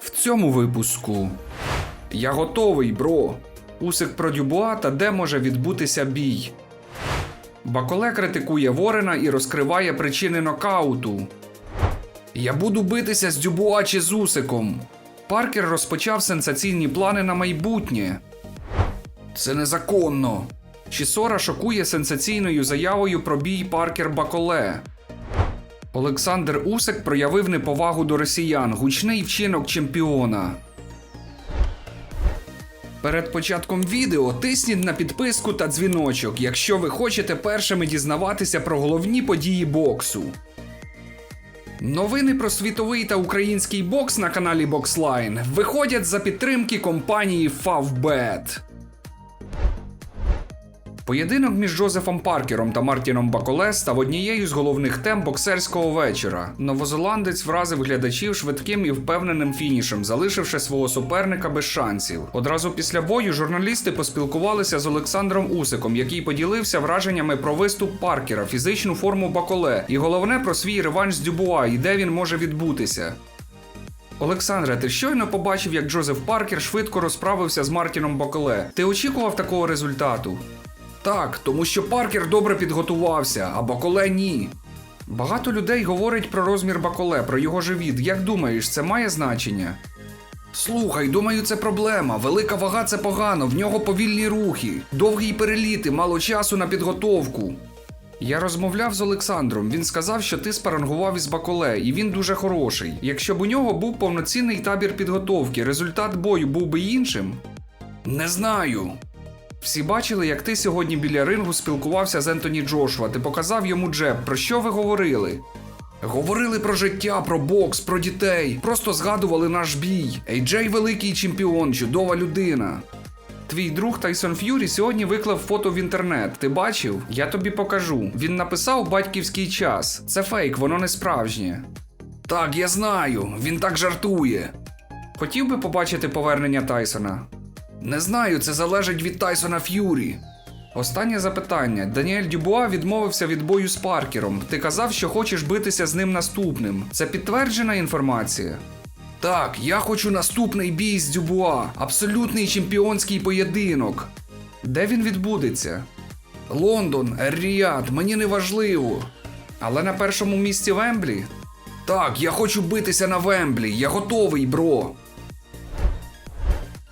В цьому випуску я готовий, бро. Усик про Дюбуа та де може відбутися бій. Баколе критикує Ворена і розкриває причини нокауту. Я буду битися з Дюбуа чи з Усиком. Паркер розпочав сенсаційні плани на майбутнє. Це незаконно. Чісора шокує сенсаційною заявою про бій Паркер Баколе. Олександр Усик проявив неповагу до росіян, гучний вчинок чемпіона. Перед початком відео тисніть на підписку та дзвіночок, якщо ви хочете першими дізнаватися про головні події боксу. Новини про світовий та український бокс на каналі Boxline виходять за підтримки компанії Favbet. Поєдинок між Джозефом Паркером та Мартіном Баколе став однією з головних тем боксерського вечора. Новозеландець вразив глядачів швидким і впевненим фінішем, залишивши свого суперника без шансів. Одразу після бою журналісти поспілкувалися з Олександром Усиком, який поділився враженнями про виступ Паркера, фізичну форму Баколе і головне про свій реванш з Дюбуа і де він може відбутися. Олександре, ти щойно побачив, як Джозеф Паркер швидко розправився з Мартіном Баколе. Ти очікував такого результату? Так, тому що Паркер добре підготувався, а Баколе ні. Багато людей говорить про розмір Баколе, про його живіт. Як думаєш, це має значення? Слухай, думаю, це проблема. Велика вага це погано, в нього повільні рухи, довгі переліти, мало часу на підготовку. Я розмовляв з Олександром. Він сказав, що ти спарангував із Баколе, і він дуже хороший. Якщо б у нього був повноцінний табір підготовки, результат бою був би іншим? Не знаю. Всі бачили, як ти сьогодні біля рингу спілкувався з Ентоні Джошуа. Ти показав йому джеб. Про що ви говорили? Говорили про життя, про бокс, про дітей. Просто згадували наш бій. Ейджей великий чемпіон, чудова людина. Твій друг Тайсон Ф'юрі сьогодні виклав фото в інтернет. Ти бачив? Я тобі покажу. Він написав батьківський час. Це фейк, воно не справжнє. Так, я знаю. Він так жартує. Хотів би побачити повернення Тайсона. Не знаю, це залежить від Тайсона Ф'юрі. Останнє запитання. Даніель Дюбуа відмовився від бою з Паркером. Ти казав, що хочеш битися з ним наступним. Це підтверджена інформація? Так, я хочу наступний бій з Дюбуа. Абсолютний чемпіонський поєдинок. Де він відбудеться? Лондон, Ер-Ріад, мені не важливо. Але на першому місці Вемблі? Так, я хочу битися на Вемблі. Я готовий, бро.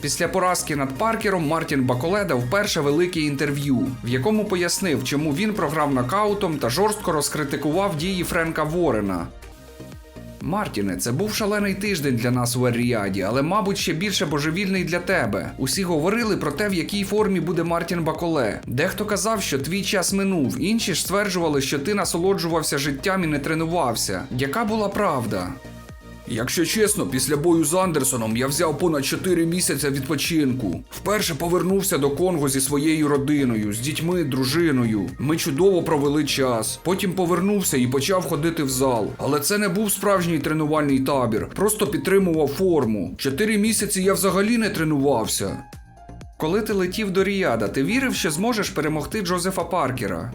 Після поразки над Паркером Мартін Баколе дав перше велике інтерв'ю, в якому пояснив, чому він програв нокаутом та жорстко розкритикував дії Френка Ворена. Мартіне, це був шалений тиждень для нас у Ер-Ріаді, але, мабуть, ще більше божевільний для тебе. Усі говорили про те, в якій формі буде Мартін Баколе. Дехто казав, що твій час минув, інші ж стверджували, що ти насолоджувався життям і не тренувався. Яка була правда? Якщо чесно, після бою з Андерсоном я взяв понад 4 місяці відпочинку. Вперше повернувся до Конго зі своєю родиною, з дітьми, дружиною. Ми чудово провели час. Потім повернувся і почав ходити в зал. Але це не був справжній тренувальний табір, просто підтримував форму. Чотири місяці я взагалі не тренувався. Коли ти летів до Ріяда, ти вірив, що зможеш перемогти Джозефа Паркера?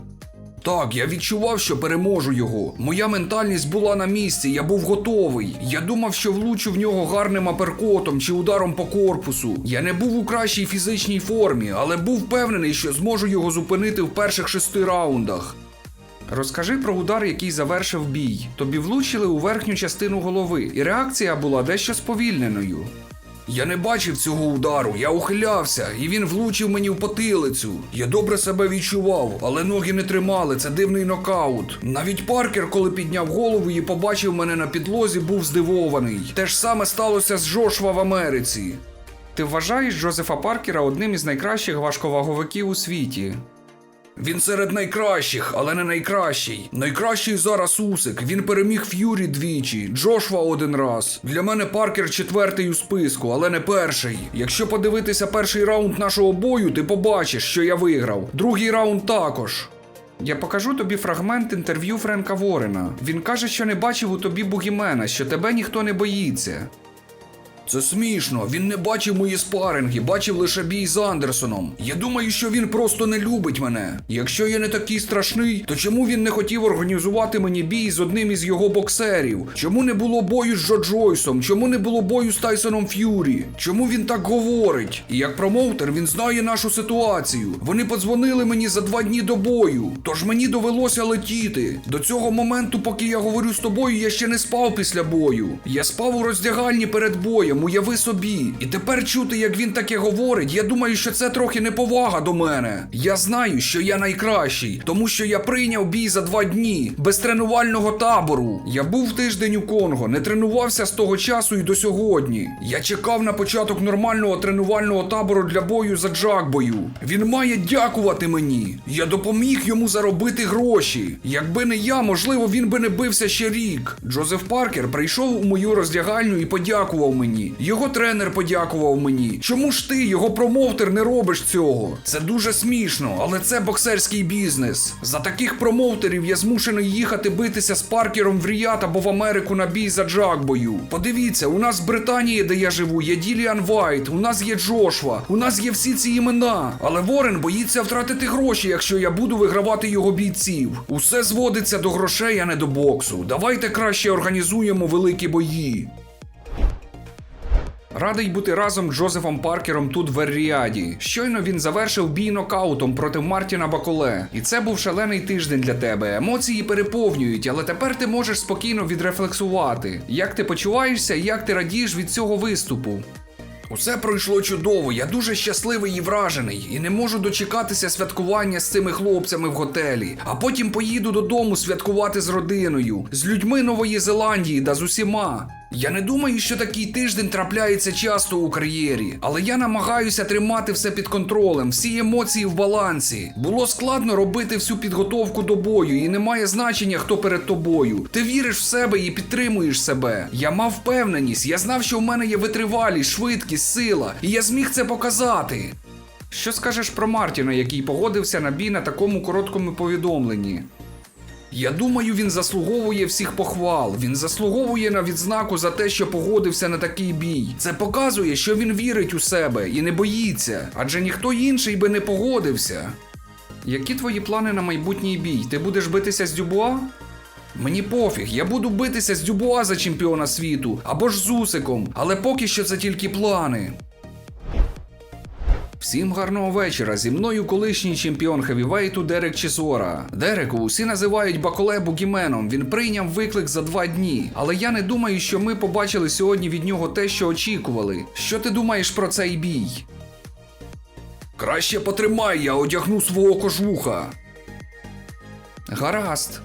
Так, я відчував, що переможу його. Моя ментальність була на місці, я був готовий. Я думав, що влучу в нього гарним аперкотом чи ударом по корпусу. Я не був у кращій фізичній формі, але був впевнений, що зможу його зупинити в перших шести раундах. Розкажи про удар, який завершив бій. Тобі влучили у верхню частину голови, і реакція була дещо сповільненою. Я не бачив цього удару, я ухилявся, і він влучив мені в потилицю. Я добре себе відчував, але ноги не тримали, це дивний нокаут. Навіть Паркер, коли підняв голову і побачив мене на підлозі, був здивований. Те ж саме сталося з Джошуа в Америці. Ти вважаєш Джозефа Паркера одним із найкращих важковаговиків у світі? Він серед найкращих, але не найкращий. Найкращий зараз Усик. Він переміг Ф'юрі двічі, Джошва один раз. Для мене Паркер четвертий у списку, але не перший. Якщо подивитися перший раунд нашого бою, ти побачиш, що я виграв. Другий раунд також. Я покажу тобі фрагмент інтерв'ю Френка Ворена. Він каже, що не бачив у тобі бугімена, що тебе ніхто не боїться. Це смішно. Він не бачив мої спаринги, бачив лише бій з Андерсоном. Я думаю, що він просто не любить мене. Якщо я не такий страшний, то чому він не хотів організувати мені бій з одним із його боксерів? Чому не було бою з Джо Джойсом? Чому не було бою з Тайсоном Ф'юрі? Чому він так говорить? І як промоутер він знає нашу ситуацію. Вони подзвонили мені за два дні до бою, тож мені довелося летіти. До цього моменту, поки я говорю з тобою, я ще не спав після бою. Я спав у роздягальні перед боєм, уяви собі. І тепер чути, як він таке говорить, я думаю, що це трохи неповага до мене. Я знаю, що я найкращий, тому що я прийняв бій за два дні без тренувального табору. Я був тиждень у Конго, не тренувався з того часу і до сьогодні. Я чекав на початок нормального тренувального табору для бою за Джакбою. Він має дякувати мені. Я допоміг йому заробити гроші. Якби не я, можливо, він би не бився ще рік. Джозеф Паркер прийшов у мою роздягальню і подякував мені. Його тренер подякував мені. Чому ж ти, його промоутер, не робиш цього? Це дуже смішно, але це боксерський бізнес. За таких промоутерів я змушений їхати битися з Паркером в Ріят або в Америку на бій за Джакбою. Подивіться, у нас в Британії, де я живу, є Діліан Вайт, у нас є Джошва, у нас є всі ці імена. Але Ворен боїться втратити гроші, якщо я буду вигравати його бійців. Усе зводиться до грошей, а не до боксу. Давайте краще організуємо великі бої. Радий бути разом з Джозефом Паркером тут в Ер-Ріаді. Щойно він завершив бій нокаутом проти Мартіна Баколе. І це був шалений тиждень для тебе. Емоції переповнюють, але тепер ти можеш спокійно відрефлексувати. Як ти почуваєшся і як ти радієш від цього виступу? Усе пройшло чудово. Я дуже щасливий і вражений, і не можу дочекатися святкування з цими хлопцями в готелі. А потім поїду додому святкувати з родиною, з людьми Нової Зеландії да з усіма. Я не думаю, що такий тиждень трапляється часто у кар'єрі, але я намагаюся тримати все під контролем, всі емоції в балансі. Було складно робити всю підготовку до бою, і немає значення, хто перед тобою. Ти віриш в себе і підтримуєш себе. Я мав впевненість, я знав, що в мене є витривалість, швидкість, сила, і я зміг це показати. Що скажеш про Мартіна, який погодився на бій на такому короткому повідомленні? Я думаю, він заслуговує всіх похвал. Він заслуговує на відзнаку за те, що погодився на такий бій. Це показує, що він вірить у себе і не боїться, адже ніхто інший би не погодився. Які твої плани на майбутній бій? Ти будеш битися з Дюбуа? Мені пофіг, я буду битися з Дюбуа за чемпіона світу або ж з Усиком, але поки що це тільки плани. Всім гарного вечора. Зі мною колишній чемпіон хевівейту Дерек Чізора. Дереку усі називають Баколе Бугіменом. Він прийняв виклик за два дні. Але я не думаю, що ми побачили сьогодні від нього те, що очікували. Що ти думаєш про цей бій? Краще потримай, я одягну свого кожуха. Гаразд.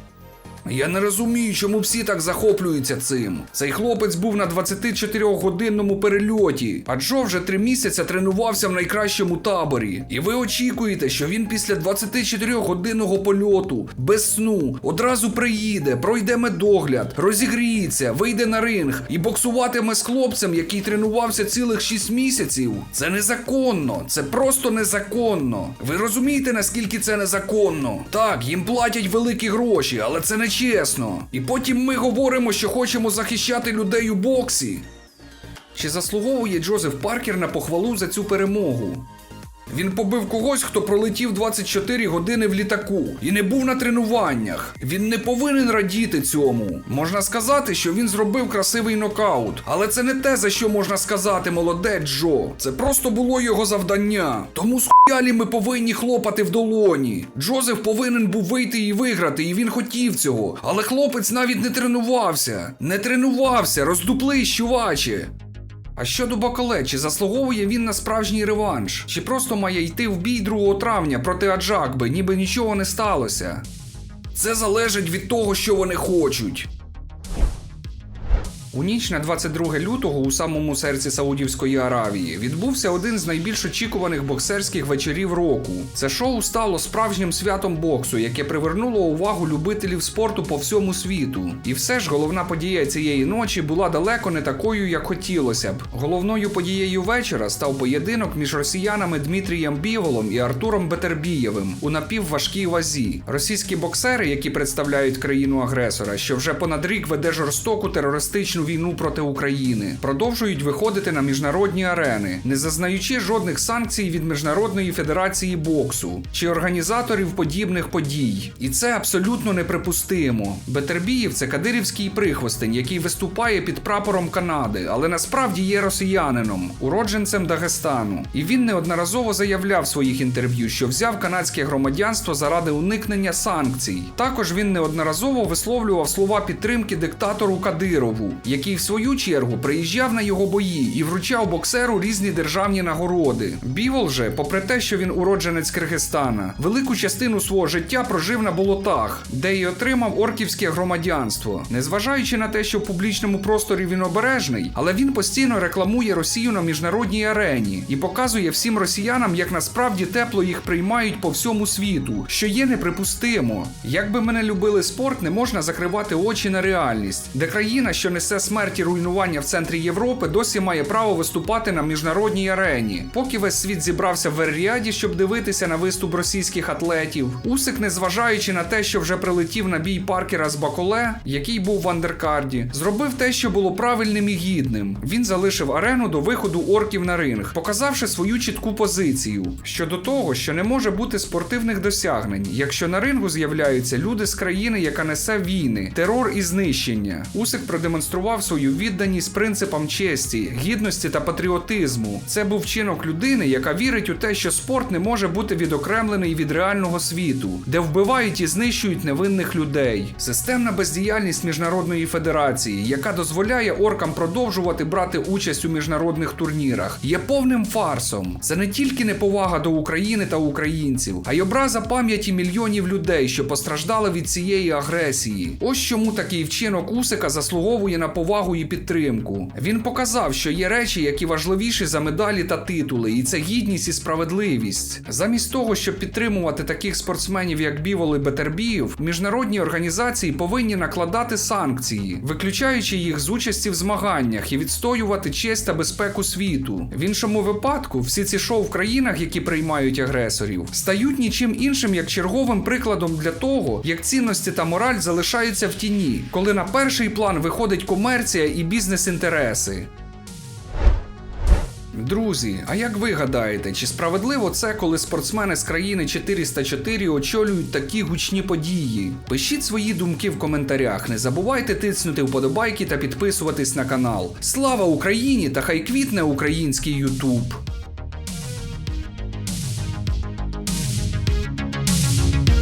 Я не розумію, чому всі так захоплюються цим. Цей хлопець був на 24-годинному перельоті, а Джо вже три місяці тренувався в найкращому таборі. І ви очікуєте, що він після 24-годинного польоту, без сну, одразу приїде, пройде медогляд, розігріється, вийде на ринг і боксуватиме з хлопцем, який тренувався цілих 6 місяців. Це незаконно, це просто незаконно. Ви розумієте, наскільки це незаконно? Так, їм платять великі гроші, але це не чесно. І потім ми говоримо, що хочемо захищати людей у боксі. Чи заслуговує Джозеф Паркер на похвалу за цю перемогу? Він побив когось, хто пролетів 24 години в літаку і не був на тренуваннях. Він не повинен радіти цьому. Можна сказати, що він зробив красивий нокаут, але це не те, за що можна сказати молодець Джо. Це просто було його завдання. Тому схуялі ми повинні хлопати в долоні. Джозеф повинен був вийти і виграти, і він хотів цього. Але хлопець навіть не тренувався. Не тренувався, роздуплись, чуваче. А щодо Бакале, чи заслуговує він на справжній реванш? Чи просто має йти в бій 2 травня проти Аджакби, ніби нічого не сталося? Це залежить від того, що вони хочуть. У ніч на 22 лютого у самому серці Саудівської Аравії відбувся один з найбільш очікуваних боксерських вечорів року. Це шоу стало справжнім святом боксу, яке привернуло увагу любителів спорту по всьому світу. І все ж головна подія цієї ночі була далеко не такою, як хотілося б. Головною подією вечора став поєдинок між росіянами Дмитрієм Біволом і Артуром Бетербієвим у напівважкій вазі. Російські боксери, які представляють країну агресора, що вже понад рік веде жорстоку терористичну війну проти України, продовжують виходити на міжнародні арени, не зазнаючи жодних санкцій від Міжнародної федерації боксу чи організаторів подібних подій. І це абсолютно неприпустимо. Бетербіїв це кадирівський прихвостень, який виступає під прапором Канади, але насправді є росіянином, уродженцем Дагестану. І він неодноразово заявляв в своїх інтерв'ю, що взяв канадське громадянство заради уникнення санкцій. Також він неодноразово висловлював слова підтримки диктатору Кадирову, який в свою чергу приїжджав на його бої і вручав боксеру різні державні нагороди. Бівол же, попри те, що він уродженець Киргизстана, велику частину свого життя прожив на болотах, де й отримав орківське громадянство. Незважаючи на те, що в публічному просторі він обережний, але він постійно рекламує Росію на міжнародній арені і показує всім росіянам, як насправді тепло їх приймають по всьому світу, що є неприпустимо. Якби ми не любили спорт, не можна закривати очі на реальність, де країна, що несе смерть і руйнування в центрі Європи, досі має право виступати на міжнародній арені. Поки весь світ зібрався в Ер-Ріаді, щоб дивитися на виступ російських атлетів, Усик, незважаючи на те, що вже прилетів на бій Паркера з Баколе, який був в андеркарді, зробив те, що було правильним і гідним. Він залишив арену до виходу орків на ринг, показавши свою чітку позицію щодо того, що не може бути спортивних досягнень, якщо на рингу з'являються люди з країни, яка несе війни, терор і знищення. Усик продемонстрував свою відданість принципам честі, гідності та патріотизму. Це був вчинок людини, яка вірить у те, що спорт не може бути відокремлений від реального світу, де вбивають і знищують невинних людей. Системна бездіяльність міжнародної федерації, яка дозволяє оркам продовжувати брати участь у міжнародних турнірах, є повним фарсом. Це не тільки неповага до України та українців, а й образа пам'яті мільйонів людей, що постраждали від цієї агресії. Ось чому такий вчинок Усика заслуговує на повагу і підтримку. Він показав, що є речі, які важливіші за медалі та титули, і це гідність і справедливість. Замість того, щоб підтримувати таких спортсменів, як Бівол і Бетербіїв, міжнародні організації повинні накладати санкції, виключаючи їх з участі в змаганнях і відстоювати честь та безпеку світу. В іншому випадку, всі ці шоу в країнах, які приймають агресорів, стають нічим іншим як черговим прикладом для того, як цінності та мораль залишаються в тіні, коли на перший план виходить комерція і бізнес-інтереси. Друзі, а як ви гадаєте, чи справедливо це, коли спортсмени з країни 404 очолюють такі гучні події? Пишіть свої думки в коментарях. Не забувайте тиснути вподобайки та підписуватись на канал. Слава Україні та хай квітне український Ютуб!